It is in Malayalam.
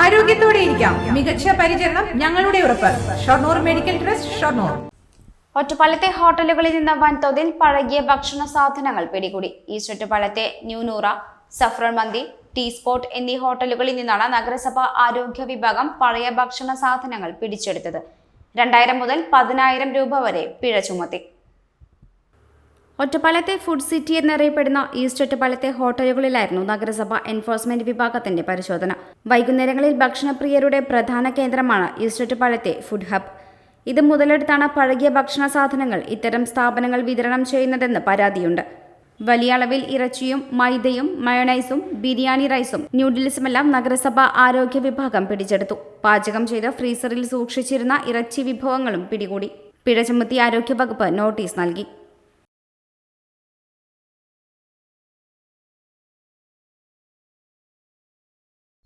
ആരോഗ്യത്തോടെ ഇരിക്കാം. മികച്ച പരിചരണം ഞങ്ങളുടെ ഉറപ്പ്. Shoranur medical trust Shoranur. ഒറ്റപ്പാലത്തെ ഹോട്ടലുകളിൽ നിന്ന് വൻതോതിൽ പഴകിയ ഭക്ഷണ സാധനങ്ങൾ പിടികൂടി. ഈ ചുറ്റുപാലത്തെ ന്യൂനൂറ സഫ്രൺ മന്തി ടീ സ്പോട്ട് എന്നീ ഹോട്ടലുകളിൽ നിന്നാണ് നഗരസഭ ആരോഗ്യ വിഭാഗം പഴയ ഭക്ഷണ സാധനങ്ങൾ പിടിച്ചെടുത്തത്. രണ്ടായിരം മുതൽ പതിനായിരം രൂപ വരെ പിഴ ചുമത്തി. ഒറ്റപ്പാലത്തെ ഫുഡ് സിറ്റി എന്നറിയപ്പെടുന്ന ഈസ്റ്റ് ഒറ്റപ്പാലത്തെ ഹോട്ടലുകളിലായിരുന്നു നഗരസഭ എൻഫോഴ്സ്മെന്റ് വിഭാഗത്തിന്റെ പരിശോധന. വൈകുന്നേരങ്ങളിൽ ഭക്ഷണപ്രിയരുടെ പ്രധാന കേന്ദ്രമാണ് ഈസ്റ്റ് ഒറ്റപ്പാലത്തെ ഫുഡ് ഹബ്. ഇത് മുതലെടുത്താണ് പഴകിയ ഭക്ഷണ സാധനങ്ങൾ ഇത്തരം സ്ഥാപനങ്ങൾ വിതരണം ചെയ്യുന്നതെന്ന് പരാതിയുണ്ട്. വലിയ അളവിൽ ഇറച്ചിയും മൈദയും മയണൈസും ബിരിയാണി റൈസും ന്യൂഡിൽസുമെല്ലാം നഗരസഭ ആരോഗ്യ വിഭാഗം പിടിച്ചെടുത്തു. പാചകം ചെയ്ത് ഫ്രീസറിൽ സൂക്ഷിച്ചിരുന്ന ഇറച്ചി വിഭവങ്ങളും പിടികൂടി. പിഴ ചുമത്തി ആരോഗ്യവകുപ്പ് നോട്ടീസ് നൽകി.